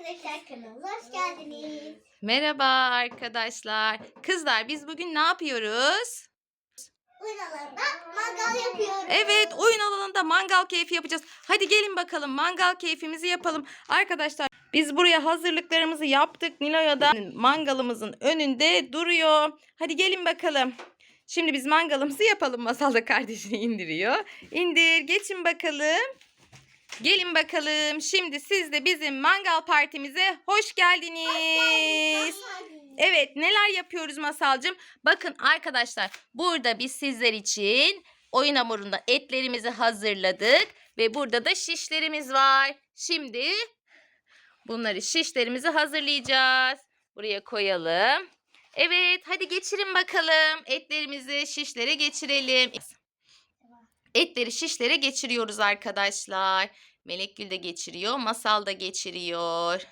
arkadaşlar kanalımıza hoş geldiniz. Merhaba arkadaşlar. Kızlar biz bugün ne yapıyoruz? Oyun alanında mangal yapıyoruz. Evet oyun alanında mangal keyfi yapacağız. Hadi gelin bakalım mangal keyfimizi yapalım. Arkadaşlar biz buraya hazırlıklarımızı yaptık. Nilo'ya da mangalımızın önünde duruyor. Hadi gelin bakalım. Şimdi biz mangalımızı yapalım. Masal da kardeşini indiriyor. İndir geçin bakalım. Gelin bakalım. Şimdi siz de bizim mangal partimize hoş geldiniz. Evet neler yapıyoruz Masalcığım? Bakın arkadaşlar burada biz sizler için oyun hamurunda etlerimizi hazırladık. Ve burada da şişlerimiz var. Şimdi bunları şişlerimizi hazırlayacağız. Buraya koyalım. Evet hadi geçirin bakalım. Etlerimizi şişlere geçirelim. Etleri şişlere geçiriyoruz arkadaşlar. Melek Gül de geçiriyor. Masal da geçiriyor.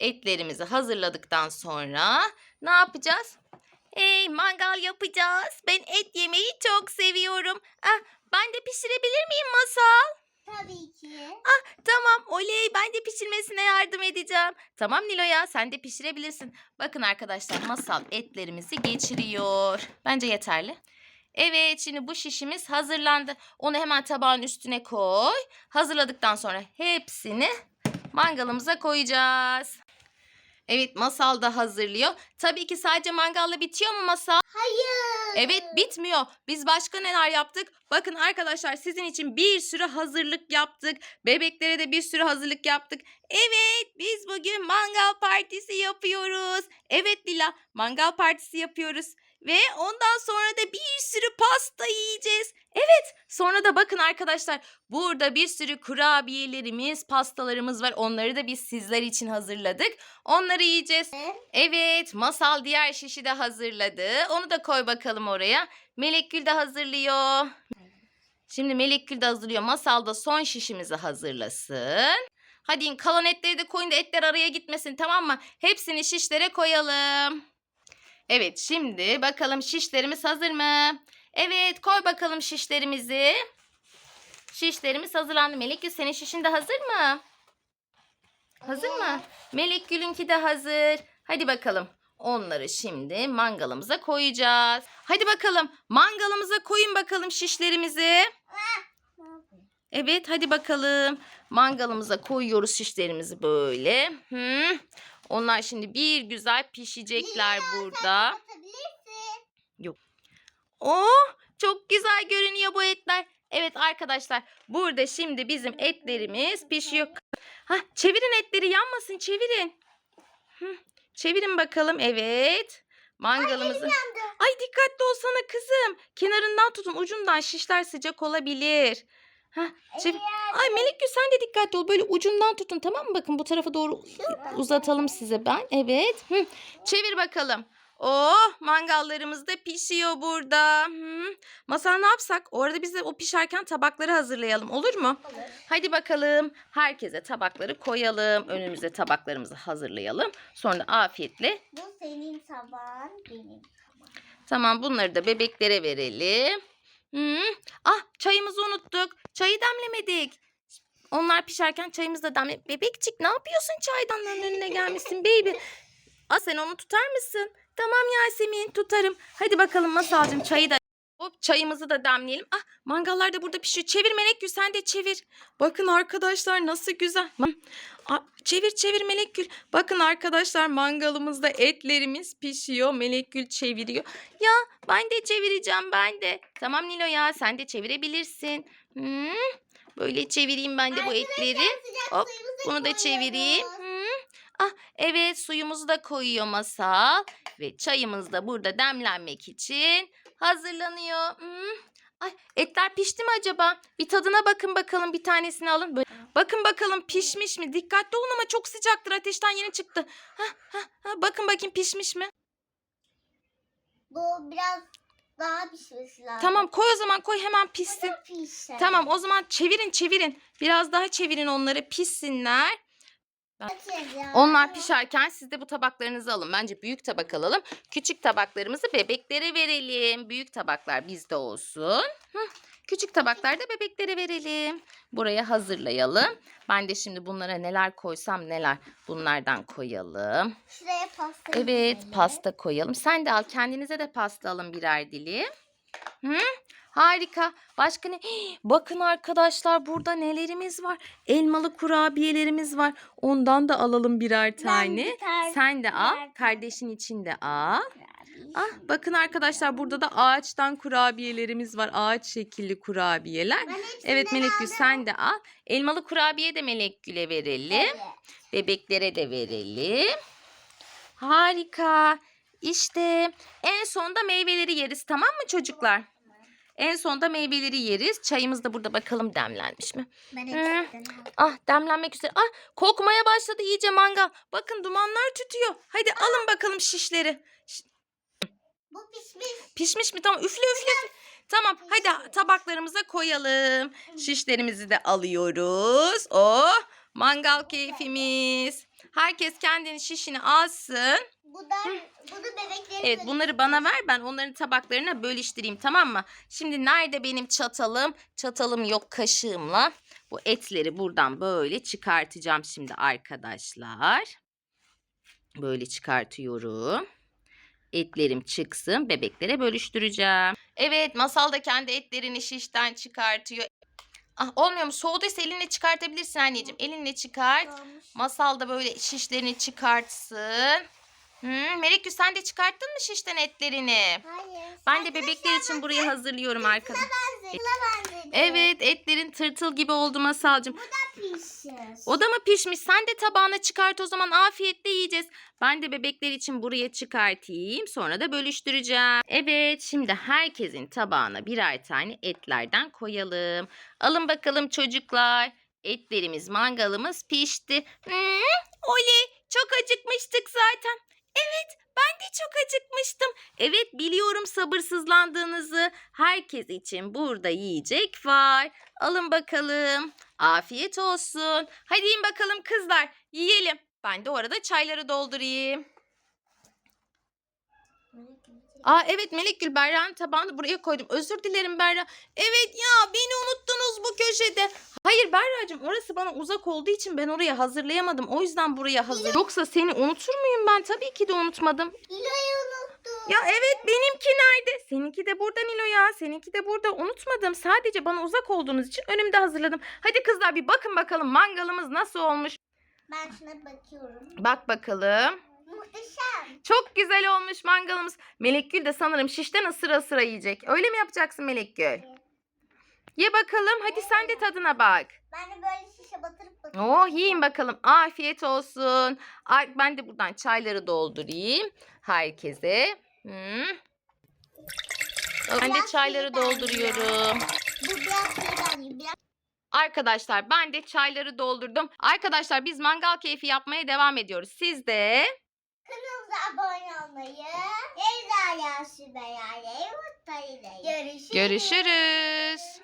Etlerimizi hazırladıktan sonra ne yapacağız? Hey mangal yapacağız. Ben et yemeyi çok seviyorum. Ah, ben de pişirebilir miyim Masal? Tabii ki. Tamam oley ben de pişirmesine yardım edeceğim. Tamam Nilo'ya sen de pişirebilirsin. Bakın arkadaşlar Masal etlerimizi geçiriyor. Bence yeterli. Evet şimdi bu şişimiz hazırlandı. Onu hemen tabağın üstüne koy. Hazırladıktan sonra hepsini mangalımıza koyacağız. Evet Masal da hazırlıyor. Tabii ki sadece mangalla bitiyor mu Masal? Hayır. Evet bitmiyor. Biz başka neler yaptık? Bakın arkadaşlar sizin için bir sürü hazırlık yaptık. Bebeklere de bir sürü hazırlık yaptık. Evet biz bugün mangal partisi yapıyoruz. Evet Lila mangal partisi yapıyoruz. Ve ondan sonra da bir sürü pasta yiyeceğiz. Evet sonra da bakın arkadaşlar burada bir sürü kurabiyelerimiz, pastalarımız var. Onları da biz sizler için hazırladık. Onları yiyeceğiz. Evet, Masal diğer şişi de hazırladı. Onu da koy bakalım oraya. Melek Gül de hazırlıyor. Şimdi Melek Gül de hazırlıyor. Masal da son şişimizi hazırlasın. Hadi kalan etleri de koyun da etler araya gitmesin tamam mı? Hepsini şişlere koyalım. Evet şimdi bakalım şişlerimiz hazır mı? Evet koy bakalım şişlerimizi. Şişlerimiz hazırlandı. Melek Gül senin şişin de hazır mı? Hazır mı? Melek Gül'ünki de hazır. Hadi bakalım. Onları şimdi mangalımıza koyacağız. Hadi bakalım mangalımıza koyun bakalım şişlerimizi. Evet hadi bakalım. Mangalımıza koyuyoruz şişlerimizi böyle. Hı. Onlar şimdi bir güzel pişecekler burada. Atabilirsin. Oh çok güzel görünüyor bu etler. Evet arkadaşlar burada şimdi bizim etlerimiz pişiyor. Ha çevirin etleri yanmasın çevirin. Hı, çevirin bakalım evet. Mangalımızı. Ay dikkatli olsana kızım. Kenarından tutun ucundan şişler sıcak olabilir. Ha, çevir. Ay Melek Gül sen de dikkatli ol. Böyle ucundan tutun tamam mı? Bakın bu tarafa doğru uzatalım size ben. Evet. Hı. Çevir bakalım. Oh mangallarımız da pişiyor burada. Hı. Masal ne yapsak? Orada biz de o pişerken tabakları hazırlayalım olur mu? Olur. Hadi bakalım. Herkese tabakları koyalım. Önümüze tabaklarımızı hazırlayalım. Sonra afiyetle. Bu senin tabağın benim. Tamam bunları da bebeklere verelim. Hı. Ah çayımızı unuttuk. Çayı demlemedik. Onlar pişerken çayımızı da demle. Bebekçik ne yapıyorsun çaydanların önüne gelmişsin baby. Ah sen onu tutar mısın? Tamam Yasemin tutarım. Hadi bakalım Masalcığım çayı da Hop çayımızı da demleyelim. Ah mangallar da burada pişiyor. Çevir Melek Gül sen de çevir. Bakın arkadaşlar nasıl güzel. Aa, çevir çevir Melek Gül. Bakın arkadaşlar mangalımızda etlerimiz pişiyor. Melek Gül çeviriyor. Ya ben de çevireceğim ben de. Tamam Nilo ya sen de çevirebilirsin. Hmm, böyle çevireyim ben de bu etleri. Hop, Bunu da çevireyim. Hmm. Ah evet suyumuzu da koyuyor masal. Ve çayımız da burada demlenmek için hazırlanıyor. Hmm. Ay etler pişti mi acaba? Bir tadına bakın bakalım bir tanesini alın. Böyle. Bakın bakalım pişmiş mi? Dikkatli olun ama çok sıcaktır. Ateşten yeni çıktı. Hah, hah, hah. Bakın bakayım pişmiş mi? Bu biraz daha pişmesi lazım. Tamam koy o zaman koy hemen pişsin. Tamam o zaman çevirin çevirin. Biraz daha çevirin onları pişsinler. Onlar pişerken siz de bu tabaklarınızı alın. Bence büyük tabak alalım. Küçük tabaklarımızı bebeklere verelim. Büyük tabaklar bizde olsun. Küçük tabaklar da bebeklere verelim. Buraya hazırlayalım. Ben de şimdi bunlara neler koysam neler. Bunlardan koyalım. Şuraya pasta Evet pasta koyalım. Sen de al kendinize de pasta alın birer dilim. Hı? Harika. Başka ne? Hii, bakın arkadaşlar burada nelerimiz var. Elmalı kurabiyelerimiz var. Ondan da alalım birer tane. bir tane- Sen de al. Kardeşin için de al. Ah bakın arkadaşlar burada da ağaçtan kurabiyelerimiz var. Ağaç şekilli kurabiyeler. Evet Melekgül sen de al. Elmalı kurabiye de Melekgül'e verelim. Evet. Bebeklere de verelim. Harika. İşte en sonda meyveleri yeriz tamam mı çocuklar? En sonda meyveleri yeriz. Çayımız da burada bakalım demlenmiş mi? Ben aldım. Ah demlenmek üzere. Ah kokmaya başladı iyice mangal. Bakın dumanlar tütüyor. Hadi alın bakalım şişleri. Bu pişmiş. Pişmiş mi? Tamam üfle üfle. üfle. Tamam hadi tabaklarımıza koyalım. Şişlerimizi de alıyoruz. Oh mangal keyfimiz. Herkes kendini şişini alsın. Bu da bunu bebeklerin Evet bunları bana ver ben onların tabaklarına bölüştüreyim tamam mı? Şimdi nerede benim çatalım? Çatalım yok kaşığımla. Bu etleri buradan böyle çıkartacağım şimdi arkadaşlar. Böyle çıkartıyorum. Etlerim çıksın bebeklere bölüştüreceğim. Evet masal da kendi etlerini şişten çıkartıyor. Ah olmuyor mu? Soğuduysa elinle çıkartabilirsin anneciğim. Elinle çıkart. Masal da böyle şişlerini çıkartsın. Hmm, Melekgül sen de çıkarttın mı şişten etlerini? Hayır. Ben de bebekler için burayı hazırlıyorum arkadaşlar. Evet etlerin tırtıl gibi oldu Masalcığım. Pişir. O da mı pişmiş? Sen de tabağına çıkart o zaman afiyetle yiyeceğiz. Ben de bebekler için buraya çıkartayım. Sonra da bölüştüreceğim. Evet şimdi herkesin tabağına birer tane etlerden koyalım. Alın bakalım çocuklar. Etlerimiz, mangalımız pişti. Hmm, oley çok acıkmıştık zaten. Evet ben de çok acıkmıştım. Evet biliyorum sabırsızlandığınızı. Herkes için burada yiyecek var. Alın bakalım. Afiyet olsun. Hadi yiyin bakalım kızlar. Yiyelim. Ben de orada çayları doldurayım. Aa evet Melekgül Berra'nın tabağını buraya koydum. Özür dilerim Berra. Evet ya beni unuttunuz bu köşede. Hayır Berra'cığım orası bana uzak olduğu için ben oraya hazırlayamadım. O yüzden buraya hazır. Yoksa seni unutur muyum ben? Tabii ki de unutmadım. İlo'yu unuttum. Ya evet benimki nerede? Seninki de burada Nilo ya. Seninki de burada. Unutmadım. Sadece bana uzak olduğunuz için önümde hazırladım. Hadi kızlar bir bakın bakalım mangalımız nasıl olmuş. Ben şuna bakıyorum. Bak bakalım. Muhteşem. Çok güzel olmuş mangalımız. Melekgül de sanırım şişten ısıra ısıra yiyecek. Öyle mi yapacaksın Melekgül? Ye bakalım. Hadi sen de tadına bak. Ben de böyle şişe batırıp batırıp. Oh yiyin bakalım. Afiyet olsun. Ben de buradan çayları doldurayım. Herkese. Hmm. Ben de çayları dolduruyorum. Bu biraz şeyden yiyor. Biraz Arkadaşlar ben de çayları doldurdum. Arkadaşlar biz mangal keyfi yapmaya devam ediyoruz. Siz de kanalımıza abone olmayı, Evde Yaşı Beya'yı mutlu Görüşürüz. görüşürüz.